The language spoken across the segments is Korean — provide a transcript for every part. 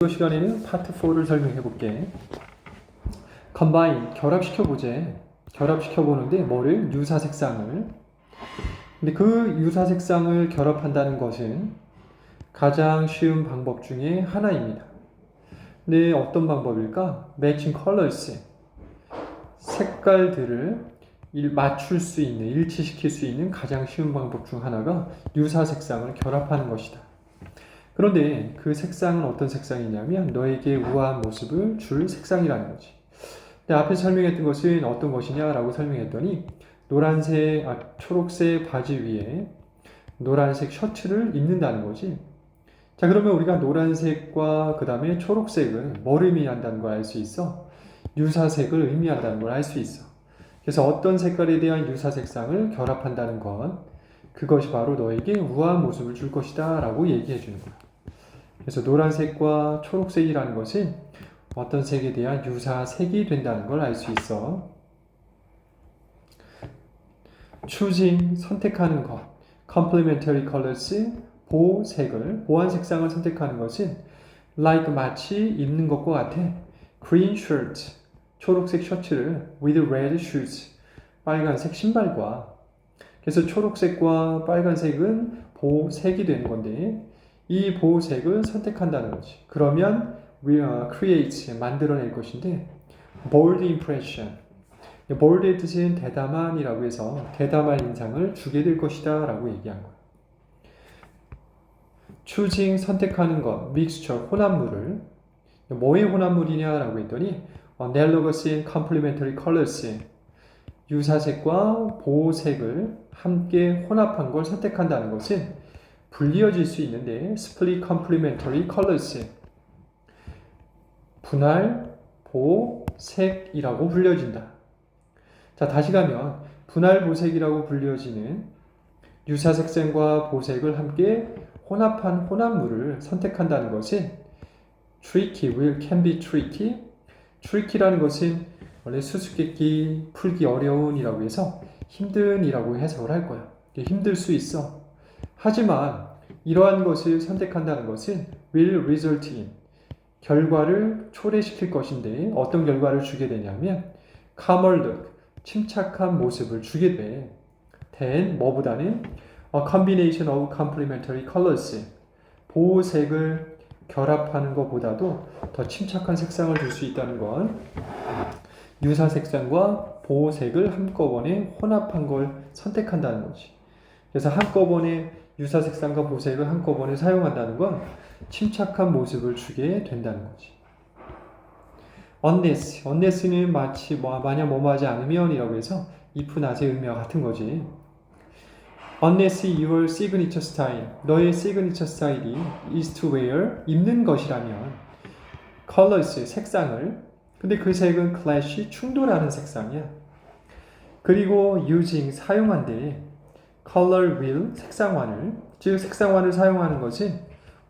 이번 시간에는 파트 4를 설명해 볼게. 컴바인 결합시켜 보재. 결합시켜 보는데 뭐를 유사 색상을. 근데 그 유사 색상을 결합한다는 것은 가장 쉬운 방법 중에 하나입니다. 근데 어떤 방법일까? 컬러스. 색깔들을 일- 맞출 수 있는, 일치시킬 수 있는 가장 쉬운 방법 중 하나가 유사 색상을 결합하는 것이다. 그런데 그 색상은 어떤 색상이냐면 너에게 우아한 모습을 줄 색상이라는 거지. 근데 앞에 설명했던 것은 어떤 것이냐라고 설명했더니 노란색, 아, 초록색 바지 위에 노란색 셔츠를 입는다는 거지. 자, 그러면 우리가 노란색과 그 다음에 초록색은 뭘 의미한다는 걸 알 수 있어? 유사색을 의미한다는 걸 알 수 있어. 그래서 어떤 색깔에 대한 유사 색상을 결합한다는 건 그것이 바로 너에게 우아한 모습을 줄 것이다 라고 얘기해 주는 거야. 그래서 노란색과 초록색이라는 것은 어떤 색에 대한 유사색이 된다는 걸 알 수 있어. choosing, 선택하는 것. complementary colors, 보색을, 보완 색상을 선택하는 것은 like 마치 입는 것과 같아. green shirt, 초록색 셔츠를 with red shoes, 빨간색 신발과 그래서 초록색과 빨간색은 보색이 되는 건데 이 보색을 선택한다는 거지. 그러면 we are create 만들어낼 것인데 bold impression. bold의 뜻은 대담한이라고 해서 대담한 인상을 주게 될 것이다 라고 얘기한 거야. choosing 선택하는 것, mixture 혼합물을 뭐의 혼합물이냐 라고 했더니 analogous and complementary colors 유사색과 보색을 함께 혼합한 걸 선택한다는 것은 불리어질 수 있는데 split complementary colors 분할 보색이라고 불려진다. 자 다시 가면 분할 보색이라고 불려지는 유사 색상과 보색을 함께 혼합한 혼합물을 선택한다는 것은 tricky will can be tricky tricky라는 것은 원래 수수께끼 풀기 어려운이라고 해서 힘든이라고 해석을 할 거야. 힘들 수 있어. 하지만 이러한 것을 선택한다는 것은 will result in 결과를 초래시킬 것인데 어떤 결과를 주게 되냐면 look 침착한 모습을 주게 돼. than 뭐보다는 a combination of complementary colors 보호색을 결합하는 것보다도 더 침착한 색상을 줄 수 있다는 건 유사 색상과 보호색을 한꺼번에 혼합한 걸 선택한다는 거지. 그래서 한꺼번에 유사 색상과 보색을 한꺼번에 사용한다는 건 침착한 모습을 주게 된다는 거지. unless, unless는 마치 뭐 만약 뭐뭐 하지 않으면이라고 해서 if not의 의미와 같은 거지. unless your signature style, 너의 signature 스타일이 is to wear, 입는 것이라면 colors, 색상을 근데 그 색은 clash, 충돌하는 색상이야. 그리고 using, 사용한데 color will, 색상화를 즉 색상화를 사용하는 것은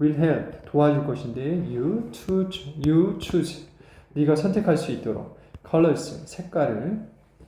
will help, 도와줄 것인데 you choose, you choose. 네가 선택할 수 있도록 colors, 색깔을.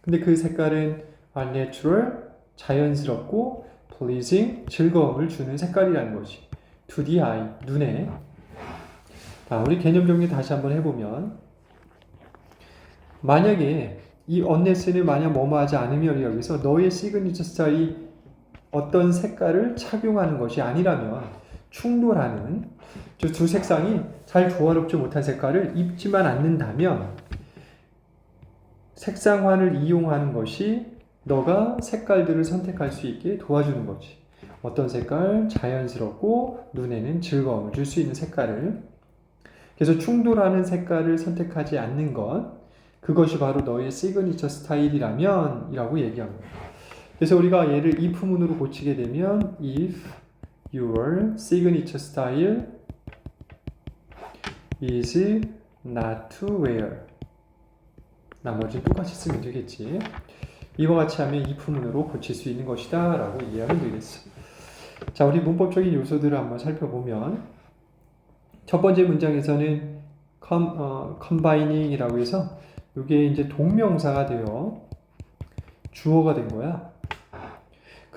근데 그 색깔은 are natural, 자연스럽고 pleasing, 즐거움을 주는 색깔이라는 것이 to the eye, 눈에. 자, 우리 개념 정리 다시 한번 해보면 만약에 이 언네스는 만약 뭐뭐 하지 않으면 여기서 너의 시그니처 스타일이 어떤 색깔을 착용하는 것이 아니라면 충돌하는 저두 색상이 잘 조화롭지 못한 색깔을 입지만 않는다면 색상환을 이용하는 것이 너가 색깔들을 선택할 수 있게 도와주는 거지. 어떤 색깔 자연스럽고 눈에는 즐거움을 줄 수 있는 색깔을 그래서 충돌하는 색깔을 선택하지 않는 것 그것이 바로 너의 시그니처 스타일이라면 이라고 얘기합니다. 그래서 우리가 얘를 if문으로 고치게 되면 if your signature style is not to wear 나머지는 똑같이 쓰면 되겠지. 이와 같이 하면 if문으로 고칠 수 있는 것이다 라고 이해하면 되겠어. 자, 우리 문법적인 요소들을 한번 살펴보면 첫 번째 문장에서는 어, combining이라고 해서 이게 이제 동명사가 되어 주어가 된 거야.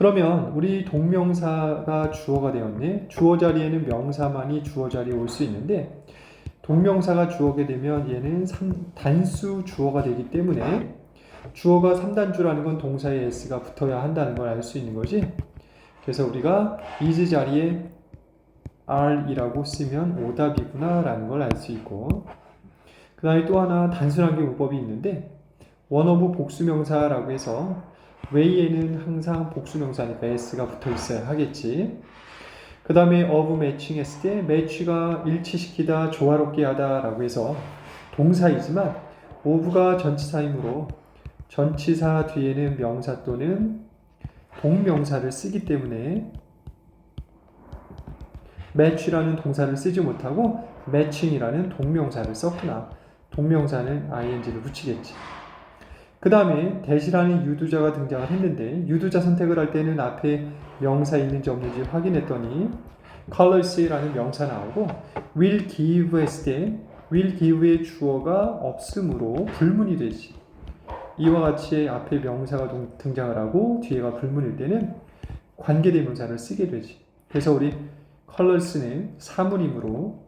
그러면 우리 동명사가 주어가 되었네. 주어 자리에는 명사만이 주어 자리에 올 수 있는데 동명사가 주어게 되면 얘는 삼- 단수 주어가 되기 때문에 주어가 3단주라는 건 동사에 s가 붙어야 한다는 걸 알 수 있는 거지. 그래서 우리가 is 자리에 are이라고 쓰면 오답이구나 라는 걸 알 수 있고 그 다음에 또 하나 단순한 경우법이 있는데 원어브 복수명사라고 해서 way에는 항상 복수명사니까 s가 붙어 있어야 하겠지. 그 다음에 of 매칭했을 때 매치가 일치시키다, 조화롭게 하다 라고 해서 동사이지만 of가 전치사이므로 전치사 뒤에는 명사 또는 동명사를 쓰기 때문에 match라는 동사를 쓰지 못하고 matching이라는 동명사를 썼구나. 동명사는 ing를 붙이겠지. 그 다음에 대시라는 유두자가 등장을 했는데 유두자 선택을 할 때는 앞에 명사 있는지 없는지 확인했더니 colors라는 명사 나오고 will give 했을 때 will give의 주어가 없으므로 불문이 되지. 이와 같이 앞에 명사가 동- 등장을 하고 뒤에가 불문일 때는 관계대명사를 쓰게 되지. 그래서 우리 colors는 사물이므로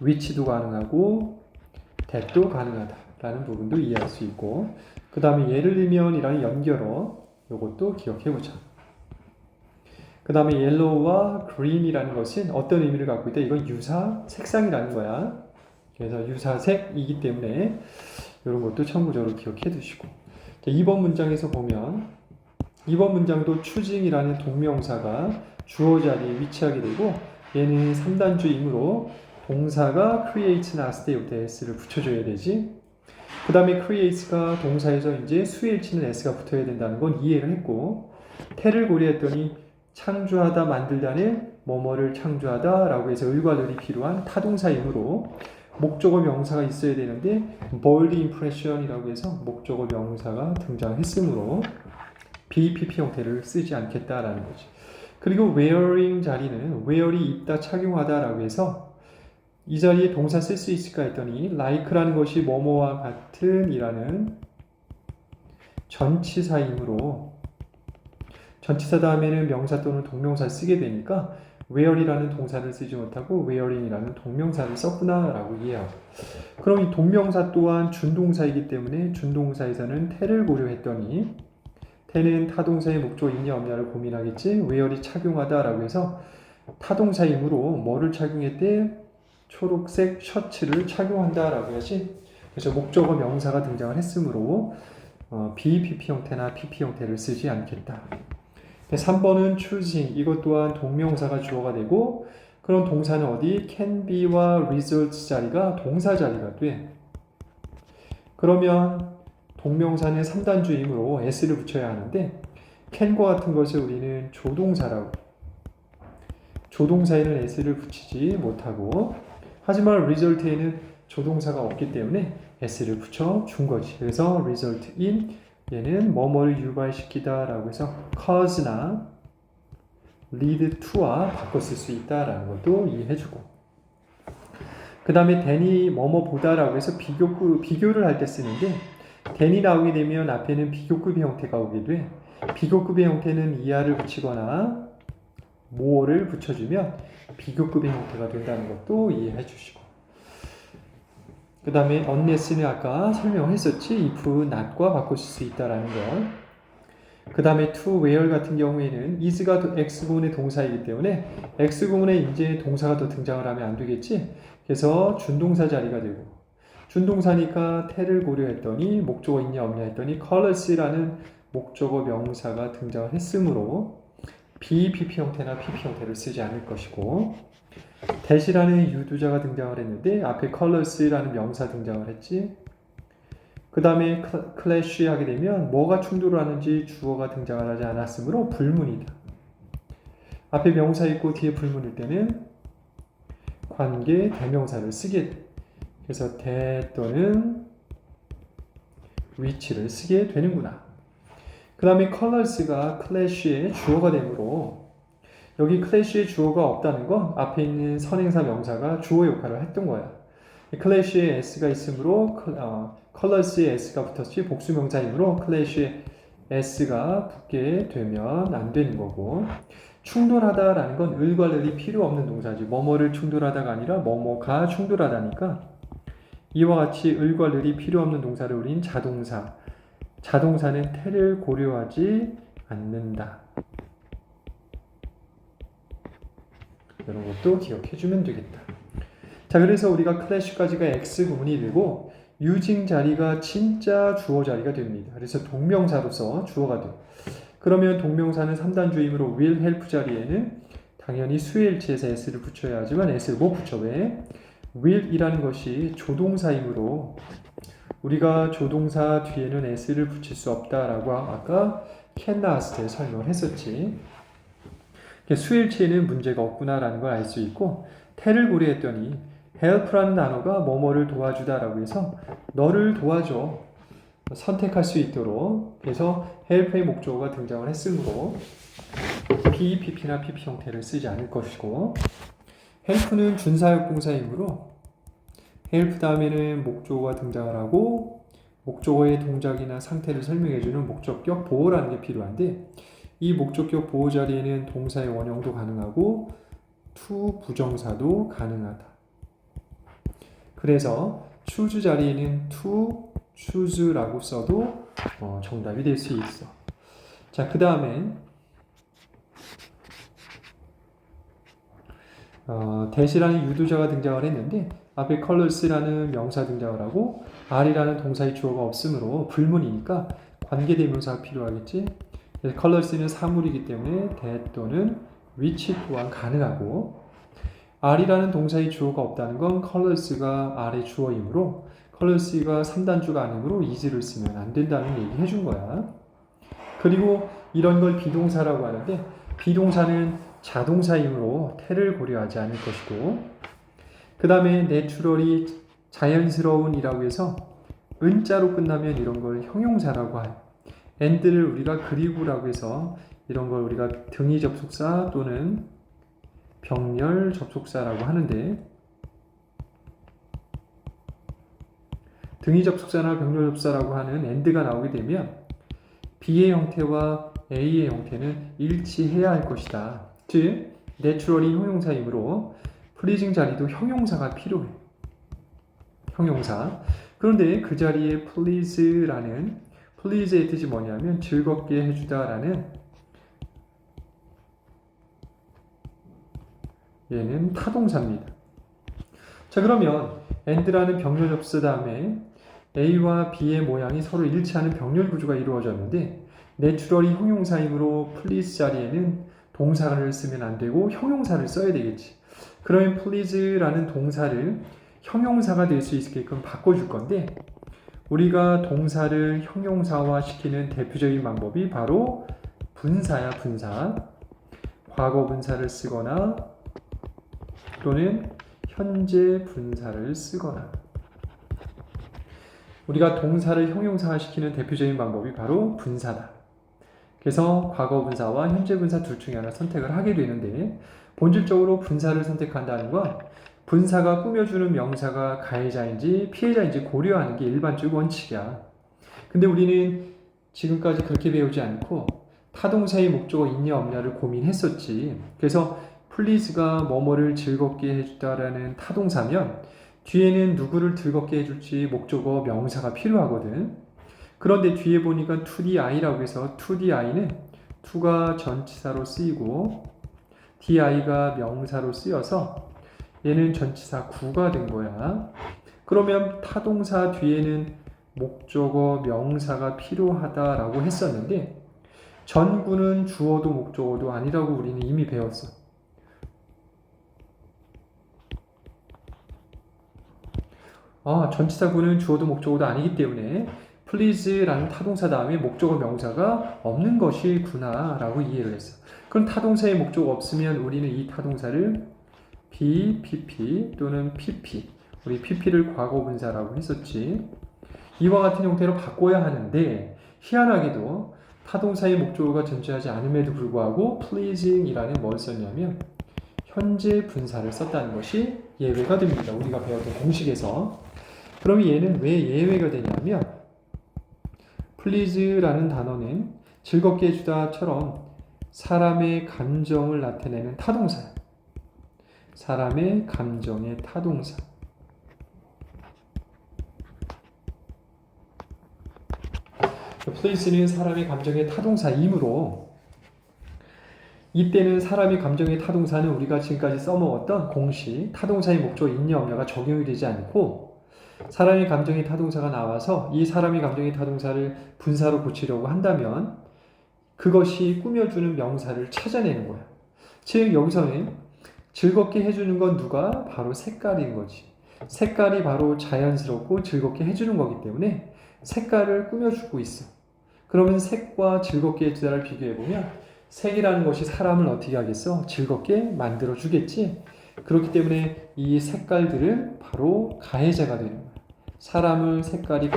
위치도 가능하고 that도 가능하다 라는 부분도 이해할 수 있고 그 다음에 예를 들면 이라는 연결어 이것도 기억해 보자. 그 다음에 yellow와 green이라는 것은 어떤 의미를 갖고 있다? 이건 유사 색상이라는 거야. 그래서 유사색이기 때문에 이런 것도 참고적으로 기억해 두시고 자, 2번 문장에서 보면 2번 문장도 choosing이라는 동명사가 주어 자리에 위치하게 되고 얘는 3단주이므로 동사가 create 나왔을 때부터 s를 붙여줘야 되지. 그 다음에 create가 동사에서 이제 수일치는 s가 붙어야 된다는 건 이해를 했고 태를 고려했더니 창조하다 만들다는 뭐뭐를 창조하다 라고 해서 을과들이 필요한 타동사이므로 목적어 명사가 있어야 되는데 bold impression이라고 해서 목적어 명사가 등장했으므로 BPP 형태를 쓰지 않겠다라는 거지. 그리고 wearing 자리는 wear이 입다 착용하다라고 해서 이 자리에 동사 쓸 수 있을까 했더니 like라는 것이 뭐뭐와 같은 이라는 전치사이므로 전치사 다음에는 명사 또는 동명사를 쓰게 되니까 wear이라는 동사를 쓰지 못하고 wearing이라는 동명사를 썼구나라고 이해하고 그럼 이 동명사 또한 준동사이기 때문에 준동사에서는 태를 고려했더니 태는 타동사의 목적 있냐 없냐를 고민하겠지 wear이 착용하다라고 해서 타동사이므로 뭐를 착용했대 초록색 셔츠를 착용한다라고 해야지. 그래서 목적어 명사가 등장을 했으므로 어, BPP 형태나 PP 형태를 쓰지 않겠다. 3번은 choosing. 이것 또한 동명사가 주어가 되고 그런 동사는 어디? can be와 result 자리가 동사 자리가 돼. 그러면 동명사는 3단주이므로 s를 붙여야 하는데 can과 같은 것을 우리는 조동사라고 조동사에는 s를 붙이지 못하고 하지만 result에는 조동사가 없기 때문에 s를 붙여 준 거지. 그래서 result in 얘는 뭐뭐를 유발시키다 라고 해서 cause나 lead to와 쓸수 있다라는 것도 이해해주고. 그 다음에 then이 뭐뭐 보다라고 해서 비교급 비교를 할 때 쓰는데 then이 나오게 되면 앞에는 비교급의 형태가 오게 돼. 비교급의 형태는 이하를 붙이거나 more를 붙여주면 비교급의 형태가 된다는 것도 이해해 주시고. 그 다음에 unless는 아까 설명했었지 if not과 바꾸실 수 있다라는 것 그 다음에 to where 같은 경우에는 is가 x구문의 동사이기 때문에 x구문에 이제 동사가 더 등장을 하면 안 되겠지? 그래서 준동사 자리가 되고. 준동사니까 태를 고려했더니 목적어 있냐 없냐 했더니 colors라는 목적어 명사가 등장을 했으므로 BPP 형태나 PP 형태를 쓰지 않을 것이고 대시라는 유두자가 등장을 했는데 앞에 colors라는 명사 등장을 했지. 그 다음에 클래시 하게 되면 뭐가 충돌을 하는지 주어가 등장을 하지 않았으므로 불문이다. 앞에 명사 있고 뒤에 불문일 때는 관계 대명사를 쓰게 돼. 그래서 대 또는 위치를 쓰게 되는구나. 그 다음에 colors가 클래시의 주어가 되므로 여기 클래시의 주어가 없다는 건 앞에 있는 선행사 명사가 주어 역할을 했던 거야. 클래시의 s가 있으므로 어, colors의 s가 붙었지 복수 명사이므로 클래시의 s가 붙게 되면 안 되는 거고 충돌하다라는 건 을과 을이 필요 없는 동사지. 뭐뭐를 충돌하다가 아니라 뭐뭐가 충돌하다니까 이와 같이 을과 을이 필요 없는 동사를 우린 자동사. 자동사는 태를 고려하지 않는다. 이런 것도 기억해 주면 되겠다. 자, 그래서 우리가 클래시까지가 X 구문이 되고 유징 자리가 진짜 주어 자리가 됩니다. 그래서 동명사로서 주어가 돼요. 그러면 동명사는 3단 주임으로 will help 자리에는 당연히 수일치에서 s를 붙여야 하지만 s를 못 붙여 왜? will이라는 것이 조동사이므로 우리가 조동사 뒤에는 s를 붙일 수 없다라고 아까 can 나왔을 때 설명을 했었지. 수일치에는 문제가 없구나라는 걸 알 수 있고 태를 고려했더니 help라는 단어가 뭐뭐를 도와주다라고 해서 너를 도와줘 선택할 수 있도록 그래서 help의 목적어가 등장을 했으므로 P, PP나 PP 형태를 쓰지 않을 것이고 help는 준사역 공사이므로 help 다음에는 목적어가 등장을 하고 목적어의 동작이나 상태를 설명해주는 목적격 보호라는 게 필요한데 이 목적격 보호 자리에는 동사의 원형도 가능하고 to 부정사도 가능하다. 그래서 choose 자리에는 to choose라고 써도 어, 정답이 될 수 있어. 자, 그 다음에 어, 대시라는 유도자가 등장을 했는데 앞에 colors라는 명사 등장을 하고 are이라는 동사의 주어가 없으므로 불문이니까 관계대명사가 필요하겠지. 그래서 colors는 사물이기 때문에 that 또는 which 또한 가능하고 are이라는 동사의 주어가 없다는 건 colors가 a래 주어이므로 colors가 3단주가 아니므로 is를 쓰면 안 된다는 얘기 해준 거야. 그리고 이런 걸 비동사라고 하는데 비동사는 자동사이므로 태를 고려하지 않을 것이고 그 다음에 내추럴이 자연스러운이라고 해서 은자로 끝나면 이런 걸 형용사라고 해요. and를 우리가 그리고라고 해서 이런 걸 우리가 등위 접속사 또는 병렬 접속사라고 하는데 등위 접속사나 병렬 접속사라고 하는 and가 나오게 되면 B의 형태와 A의 형태는 일치해야 할 것이다. 즉, 내추럴이 형용사이므로 플리징 자리도 형용사가 필요해. 형용사. 그런데 그 자리에 please라는 please의 뜻이 뭐냐면 즐겁게 해주다라는 얘는 타동사입니다. 자 그러면 and라는 병렬 접수 다음에 A와 B의 모양이 서로 일치하는 병렬 구조가 이루어졌는데 내추럴이 형용사이므로 please 자리에는 동사를 쓰면 안 되고 형용사를 써야 되겠지. 그러면 please라는 동사를 형용사가 될 수 있게끔 바꿔줄 건데 우리가 동사를 형용사화 시키는 대표적인 방법이 바로 분사야 분사. 과거 분사를 쓰거나 또는 현재 분사를 쓰거나 우리가 동사를 형용사화 시키는 대표적인 방법이 바로 분사다. 그래서 과거 분사와 현재 분사 둘 중에 하나 선택을 하게 되는데 본질적으로 분사를 선택한다는 건 분사가 꾸며주는 명사가 가해자인지 피해자인지 고려하는 게 일반적 원칙이야. 근데 우리는 지금까지 그렇게 배우지 않고 타동사의 목적어 있냐 없냐를 고민했었지. 그래서 플리즈가 뭐뭐를 즐겁게 해주다라는 타동사면 뒤에는 누구를 즐겁게 해줄지 목적어 명사가 필요하거든. 그런데 뒤에 보니까 2di라고 해서 2di는 2가 전치사로 쓰이고 di가 명사로 쓰여서 얘는 전치사 9가 된 거야. 그러면 타동사 뒤에는 목적어 명사가 필요하다라고 했었는데 전구는 주어도 목적어도 아니라고 우리는 이미 배웠어. 아, 전치사구는 주어도 목적어도 아니기 때문에 please라는 타동사 다음에 목적어 명사가 없는 것이구나 라고 이해를 했어. 그럼 타동사의 목적어 없으면 우리는 이 타동사를 be, pp 또는 pp 우리 pp를 과거 분사라고 했었지. 이와 같은 형태로 바꿔야 하는데 희한하게도 타동사의 목적어가 존재하지 않음에도 불구하고 pleasing이라는 뭘 썼냐면 현재 분사를 썼다는 것이 예외가 됩니다. 우리가 배웠던 공식에서. 그럼 얘는 왜 예외가 되냐면 please라는 단어는 즐겁게 해주다처럼 사람의 감정을 나타내는 타동사. 사람의 감정의 타동사. place는 사람의 감정의 타동사이므로 이때는 사람의 감정의 타동사는 우리가 지금까지 써먹었던 공식 타동사의 목적 인여 없냐가 적용이 되지 않고 사람의 감정의 타동사가 나와서 이 사람의 감정의 타동사를 분사로 고치려고 한다면 그것이 꾸며주는 명사를 찾아내는 거야. 즉 여기서는 즐겁게 해주는 건 누가 바로 색깔인 거지. 색깔이 바로 자연스럽고 즐겁게 해주는 거기 때문에 색깔을 꾸며주고 있어. 그러면 색과 즐겁게 해주다를 비교해보면 색이라는 것이 사람을 어떻게 하겠어? 즐겁게 만들어 주겠지. 그렇기 때문에 이 색깔들은 바로 가해자가 되는 거야. 사람을 색깔이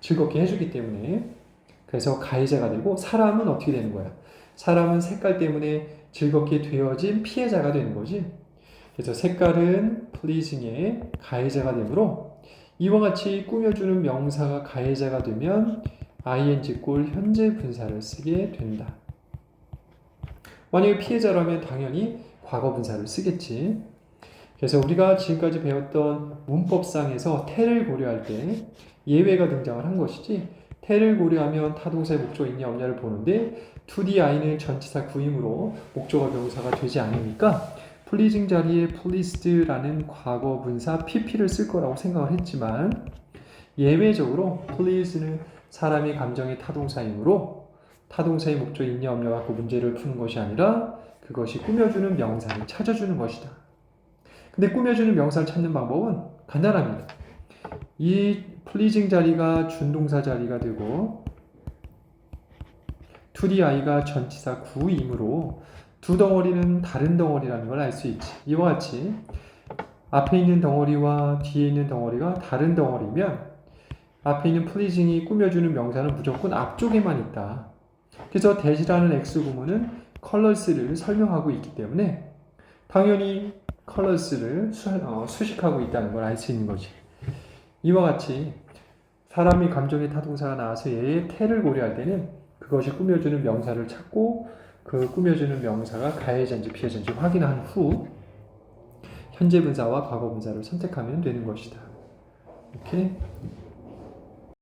즐겁게 해주기 때문에 그래서 가해자가 되고 사람은 어떻게 되는 거야? 사람은 색깔 때문에 즐겁게 되어진 피해자가 되는 거지. 그래서 색깔은 pleasing의 가해자가 되므로 이와 같이 꾸며주는 명사가 가해자가 되면 ing 꼴 현재 분사를 쓰게 된다. 만약에 피해자라면 당연히 과거 분사를 쓰겠지. 그래서 우리가 지금까지 배웠던 문법상에서 태를 고려할 때 예외가 등장을 한 것이지 태를 고려하면 타동사의 목적 있냐 없냐를 보는데 2DI는 전치사 구임으로 목적어 명사가 되지 않으니까 플리징 자리에 pleased라는 과거 분사 pp를 쓸 거라고 생각을 했지만 예외적으로 please는 사람의 감정의 타동사이므로 타동사의 목적 있냐 없냐 갖고 문제를 푸는 것이 아니라 그것이 꾸며주는 명사를 찾아주는 것이다. 근데 꾸며주는 명사를 찾는 방법은 간단합니다. 이 플리징 자리가 준동사 자리가 되고 2DI가 전치사 구이므로 두 덩어리는 다른 덩어리라는 걸 알 수 있지. 이와 같이 앞에 있는 덩어리와 뒤에 있는 덩어리가 다른 덩어리면 앞에 있는 플리징이 꾸며주는 명사는 무조건 앞쪽에만 있다. 그래서 대시라는 X 구문은 컬러스를 설명하고 있기 때문에 당연히 컬러스를 수, 어, 수식하고 있다는 걸 알 수 있는 거지. 이와 같이 사람이 감정의 타동사가 나와서 얘의 태를 고려할 때는 그것이 꾸며주는 명사를 찾고 그 꾸며주는 명사가 가해자인지 피해자인지 확인한 후 현재 분사와 과거 분사를 선택하면 되는 것이다. 이렇게